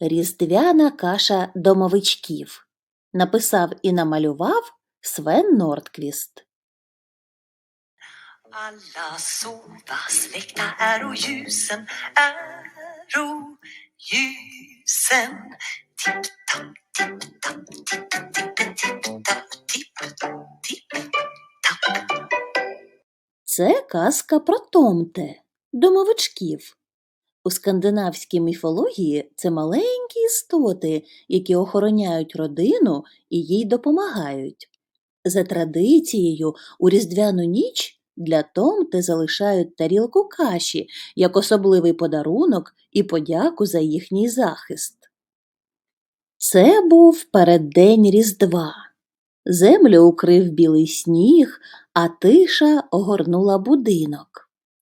Різдвяна каша домовичків. Написав і намалював Свен Нордквіст. Alla sova, släckta är och ljusen är och ljusen. Tipp-tapp, tipp-tapp, tipp-tipp-tipp-tapp, tipp-tipp-tapp. Це казка про Томте, домовичків. У скандинавській міфології це маленькі істоти, які охороняють родину і їй допомагають. За традицією, у різдвяну ніч для Томте залишають тарілку каші як особливий подарунок і подяку за їхній захист. Це був переддень Різдва. Землю укрив білий сніг, а тиша огорнула будинок.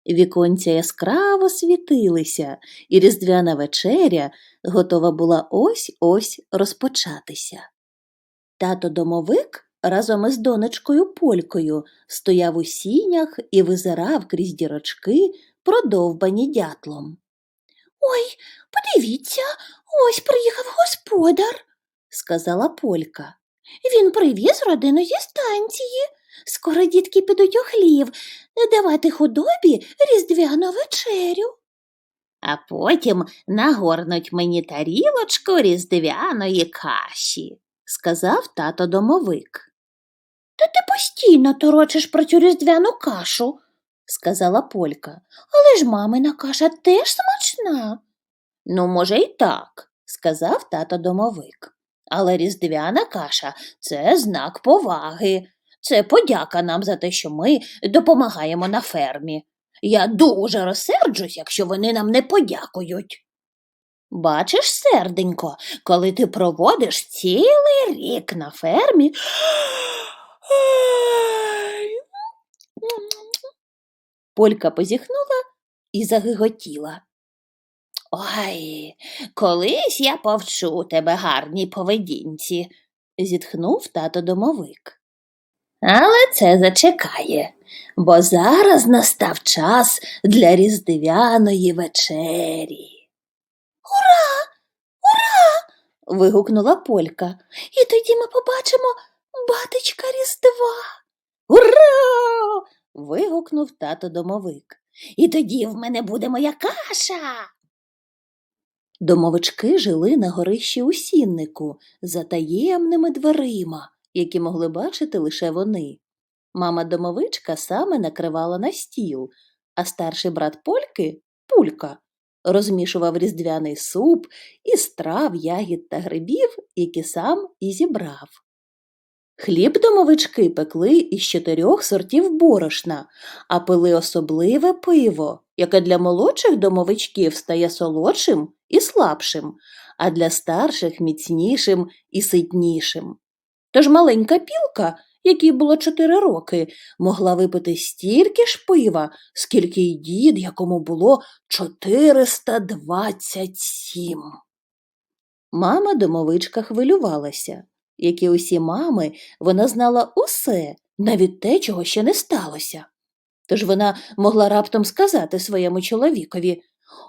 Віконця яскраво світилися, і різдвяна вечеря готова була ось-ось розпочатися. Тато домовик разом із донечкою Полькою стояв у сінях і визирав крізь дірочки, продовбані дятлом. Ой, подивіться, ось приїхав господар, сказала Полька. Він привіз родину зі станції. Скоро дітки підуть у хлів давати худобі різдвяну вечерю. А потім нагорнуть мені тарілочку різдвяної каші, сказав тато домовик. Та ти постійно торочиш про цю різдвяну кашу, сказала Полька. Але ж мамина каша теж смачна. Ну, може, й так, сказав тато домовик. Але різдвяна каша це знак поваги. Це подяка нам за те, що ми допомагаємо на фермі. Я дуже розсерджусь, якщо вони нам не подякують. Бачиш, серденько, коли ти проводиш цілий рік на фермі. Полька позіхнула і загиготіла. Ой, колись я повчу тебе гарній поведінці, зітхнув тато домовик. Але це зачекає, бо зараз настав час для різдвяної вечері. Ура! Ура! вигукнула Полька. І тоді ми побачимо батечка Різдва. Ура! вигукнув тато домовик. І тоді в мене буде моя каша. Домовички жили на горищі у сіннику за таємними дверима, які могли бачити лише вони. Мама домовичка саме накривала на стіл, а старший брат Польки Пулька розмішував різдвяний суп із трав, ягід та грибів, які сам і зібрав. Хліб домовички пекли із чотирьох сортів борошна, а пили особливе пиво, яке для молодших домовичків стає солодшим і слабшим, а для старших міцнішим і ситнішим. Тож маленька пілка, якій було чотири роки, могла випити стільки ж пива, скільки й дід, якому було 427. Мама домовичка хвилювалася. Як і усі мами, вона знала усе, навіть те, чого ще не сталося. Тож вона могла раптом сказати своєму чоловікові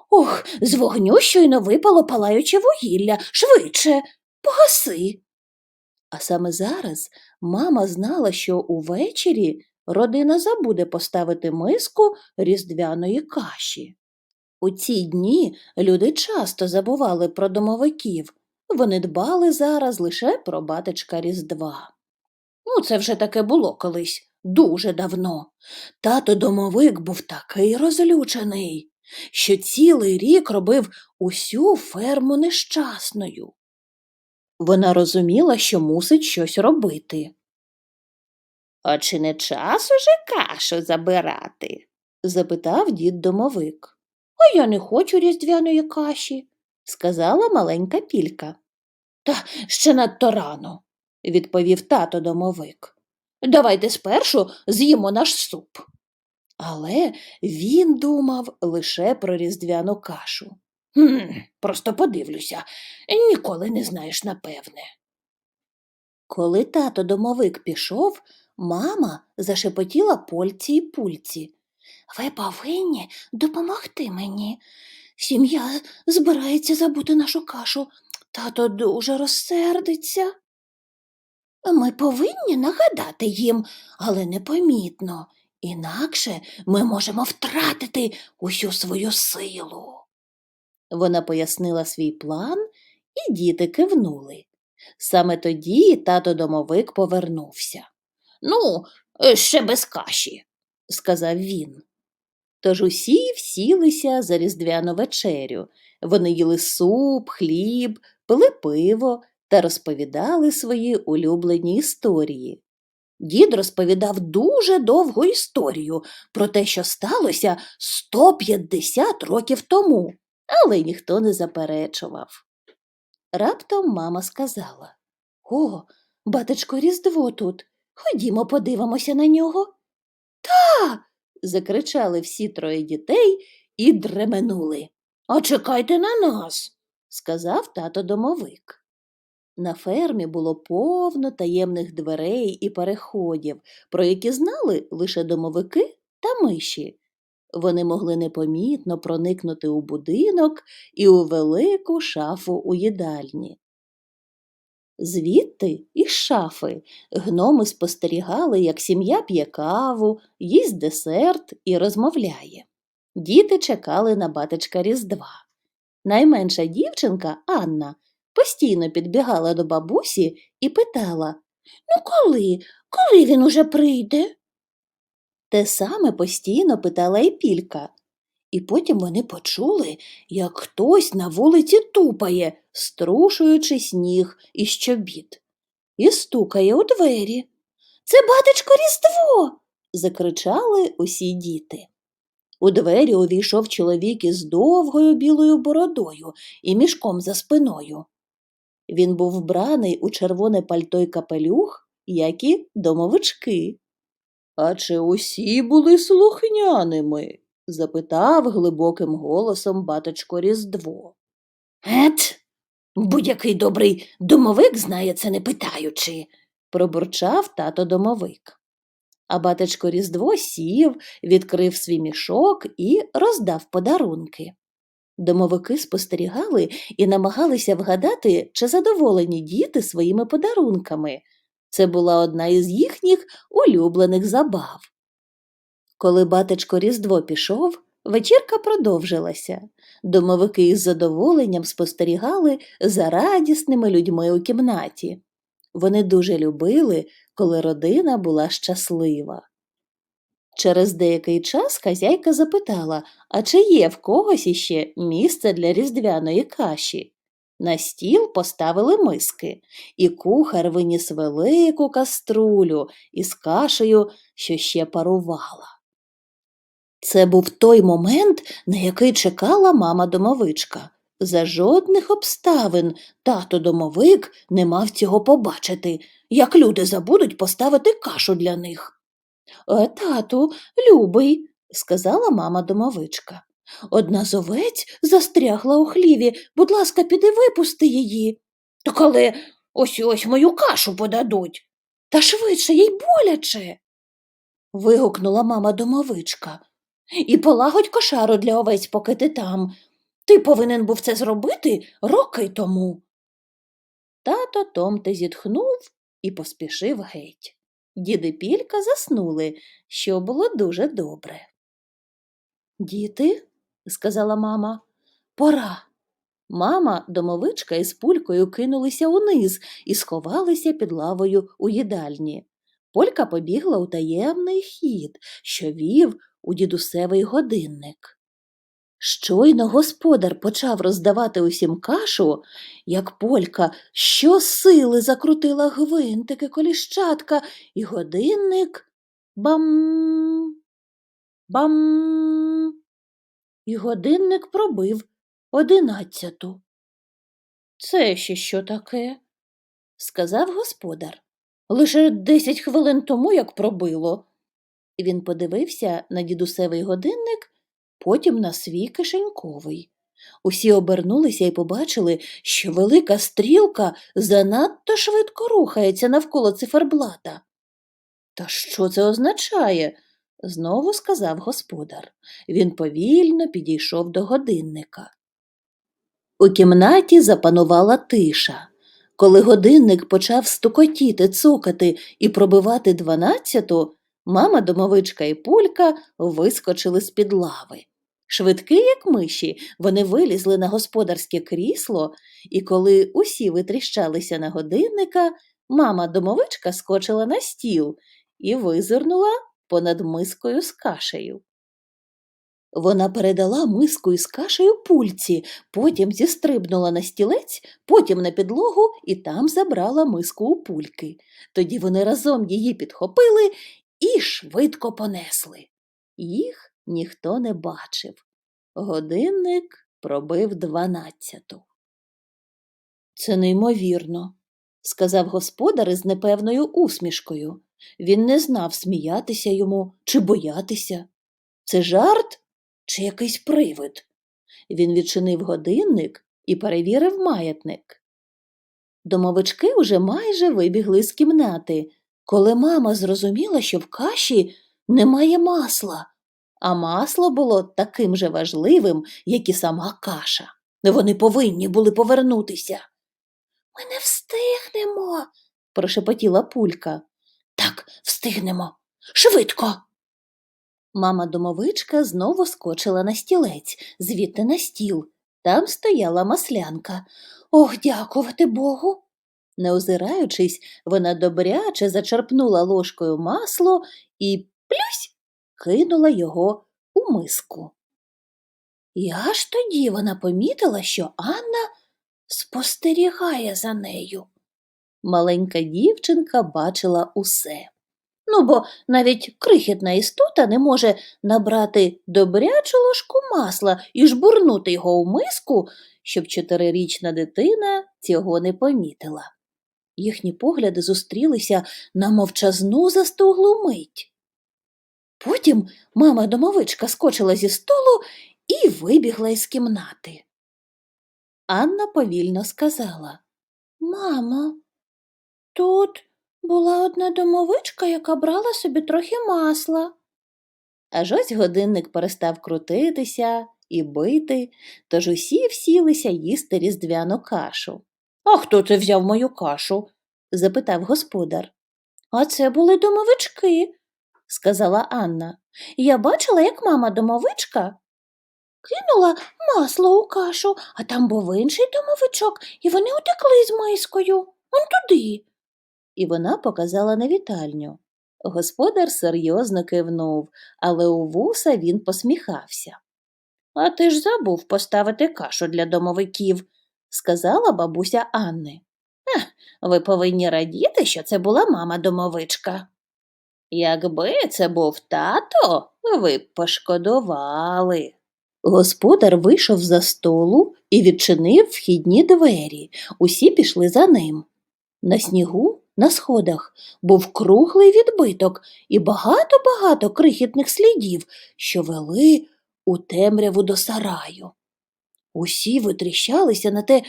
Ох, з вогню щойно випало палаюче вугілля, швидше, погаси. А саме зараз мама знала, що увечері родина забуде поставити миску різдвяної каші. У ці дні люди часто забували про домовиків, вони дбали зараз лише про батечка Різдва. Ну, це вже таке було колись, дуже давно. Тато домовик був такий розлючений, що цілий рік робив усю ферму нещасною. Вона розуміла, що мусить щось робити. А чи не час уже кашу забирати? запитав дід домовик. А я не хочу різдвяної каші, сказала маленька пілька. Та ще надто рано, відповів тато домовик. Давайте спершу з'їмо наш суп. Але він думав лише про різдвяну кашу. «Хм, Просто подивлюся, ніколи не знаєш напевне. Коли тато домовик пішов, мама зашепотіла польці й пульці. Ви повинні допомогти мені. Сім'я збирається забути нашу кашу. Тато дуже розсердиться. Ми повинні нагадати їм, але непомітно. Інакше ми можемо втратити усю свою силу. Вона пояснила свій план, і діти кивнули. Саме тоді тато домовик повернувся. Ну, ще без каші, сказав він. Тож усі всілися за різдвяну вечерю. Вони їли суп, хліб, пили пиво та розповідали свої улюблені історії. Дід розповідав дуже довгу історію про те, що сталося 150 років тому, але ніхто не заперечував. Раптом мама сказала О, батечко Різдво тут. Ходімо, подивимося на нього. Та. закричали всі троє дітей і дременули. А чекайте на нас, сказав тато домовик. На фермі було повно таємних дверей і переходів, про які знали лише домовики та миші. Вони могли непомітно проникнути у будинок і у велику шафу у їдальні. Звідти із шафи гноми спостерігали, як сім'я п'є каву, їсть десерт і розмовляє. Діти чекали на батечка Різдва. Найменша дівчинка, Анна, постійно підбігала до бабусі і питала Ну, коли? Коли він уже прийде? Те саме постійно питала і пілька. І потім вони почули, як хтось на вулиці тупає, струшуючи сніг із чобіт, і стукає у двері. Це батечко Різдво. закричали усі діти. У двері увійшов чоловік із довгою білою бородою і мішком за спиною. Він був вбраний у червоне пальто й капелюх, як і домовички. А чи усі були слухняними? запитав глибоким голосом батечко Різдво. Ет, будь-який добрий домовик знає це не питаючи, пробурчав тато домовик. А батечко Різдво сів, відкрив свій мішок і роздав подарунки. Домовики спостерігали і намагалися вгадати, чи задоволені діти своїми подарунками. Це була одна із їхніх улюблених забав. Коли батечко Різдво пішов, вечірка продовжилася. Домовики із задоволенням спостерігали за радісними людьми у кімнаті. Вони дуже любили, коли родина була щаслива. Через деякий час хазяйка запитала, а чи є в когось іще місце для різдвяної каші. На стіл поставили миски, і кухар виніс велику каструлю із кашею, що ще парувала. Це був той момент, на який чекала мама домовичка. За жодних обставин тато домовик не мав цього побачити, як люди забудуть поставити кашу для них. «Е, Тату, любий, сказала мама домовичка. Одна з овець застрягла у хліві. Будь ласка, піди випусти її. Так але ось ось мою кашу подадуть. Та швидше їй боляче. вигукнула мама домовичка. І полагодь кошару для овець, поки ти там. Ти повинен був це зробити роки тому. Тато Томте зітхнув і поспішив геть. Діди Пілька заснули, що було дуже добре. Діти, сказала мама, пора. Мама, домовичка із пулькою кинулися униз і сховалися під лавою у їдальні. Полька побігла у таємний хід, що вів у дідусевий годинник. Щойно господар почав роздавати усім кашу, як полька щосили закрутила гвинтики, коліщатка, і годинник бам, бам. І годинник пробив одинадцяту. Це ще що таке? сказав господар. Лише десять хвилин тому, як пробило. Він подивився на дідусевий годинник, потім на свій кишеньковий. Усі обернулися і побачили, що велика стрілка занадто швидко рухається навколо циферблата. Та що це означає? Знову сказав господар. Він повільно підійшов до годинника. У кімнаті запанувала тиша. Коли годинник почав стукотіти, цокати і пробивати дванадцяту, мама домовичка і пулька вискочили з-під лави. Швидкі, як миші, вони вилізли на господарське крісло, і коли усі витріщалися на годинника, мама домовичка скочила на стіл і визирнула понад мискою з кашею. Вона передала миску із кашею пульці, потім зістрибнула на стілець, потім на підлогу і там забрала миску у пульки. Тоді вони разом її підхопили і швидко понесли. Їх ніхто не бачив. Годинник пробив дванадцяту. Це неймовірно, сказав господар із непевною усмішкою. Він не знав, сміятися йому чи боятися. Це жарт чи якийсь привид? Він відчинив годинник і перевірив маятник. Домовички уже майже вибігли з кімнати, коли мама зрозуміла, що в каші немає масла, а масло було таким же важливим, як і сама каша. Вони повинні були повернутися. Ми не встигнемо, прошепотіла пулька. Так, встигнемо. Швидко. Мама домовичка знову скочила на стілець, звідти на стіл. Там стояла маслянка. Ох, дякувати Богу. Не озираючись, вона добряче зачерпнула ложкою масло і плюсь кинула його у миску. І аж тоді вона помітила, що Анна спостерігає за нею. Маленька дівчинка бачила усе. Ну, бо навіть крихітна істота не може набрати добрячу ложку масла і жбурнути його у миску, щоб чотирирічна дитина цього не помітила. Їхні погляди зустрілися на мовчазну застуглу мить. Потім мама домовичка скочила зі столу і вибігла із кімнати. Анна повільно сказала Мамо, тут була одна домовичка, яка брала собі трохи масла. Аж ось годинник перестав крутитися і бити, тож усі всілися їсти різдвяну кашу. А хто це взяв мою кашу? запитав господар. А це були домовички, сказала Анна. Я бачила, як мама домовичка кинула масло у кашу, а там був інший домовичок, і вони утекли з мискою. Он туди. І вона показала на вітальню. Господар серйозно кивнув, але у вуса він посміхався. А ти ж забув поставити кашу для домовиків, сказала бабуся Анни. Ех, ви повинні радіти, що це була мама домовичка. Якби це був тато, ви б пошкодували. Господар вийшов за столу і відчинив вхідні двері. Усі пішли за ним. На снігу, на сходах, був круглий відбиток і багато-багато крихітних слідів, що вели у темряву до сараю. Усі витріщалися на те,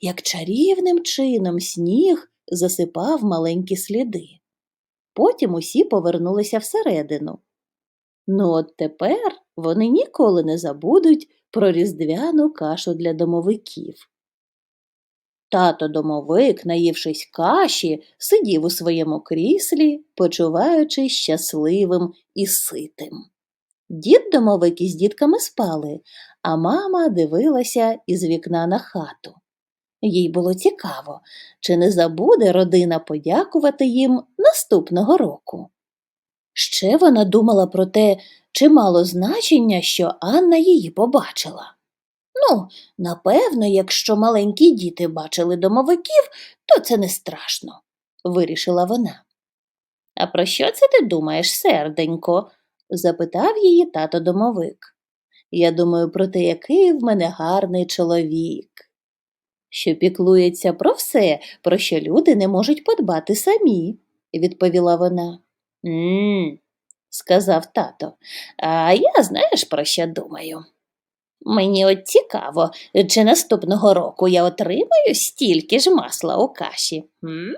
як чарівним чином сніг засипав маленькі сліди. Потім усі повернулися всередину. Ну, от тепер вони ніколи не забудуть про різдвяну кашу для домовиків. Тато домовик, наївшись каші, сидів у своєму кріслі, почуваючись щасливим і ситим. Дід домовик із дітками спали, а мама дивилася із вікна на хату. Їй було цікаво, чи не забуде родина подякувати їм наступного року. Ще вона думала про те, чи мало значення, що Анна її побачила. Ну, напевно, якщо маленькі діти бачили домовиків, то це не страшно, вирішила вона. А про що це ти думаєш, серденько? запитав її тато домовик. Я думаю про те, який в мене гарний чоловік, що піклується про все, про що люди не можуть подбати самі, відповіла вона. «М-м», сказав тато, а я знаєш, про що думаю? Мені от цікаво, чи наступного року я отримаю стільки ж масла у каші. М?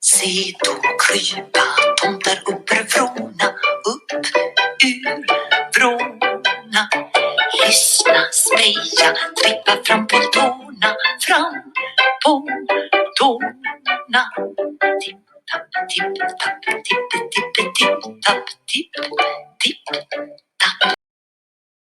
Se då krypa tomtar upp ur vråna, upp ur vråna. Lyssna, speja, trippa fram på tårna, fram på tårna. up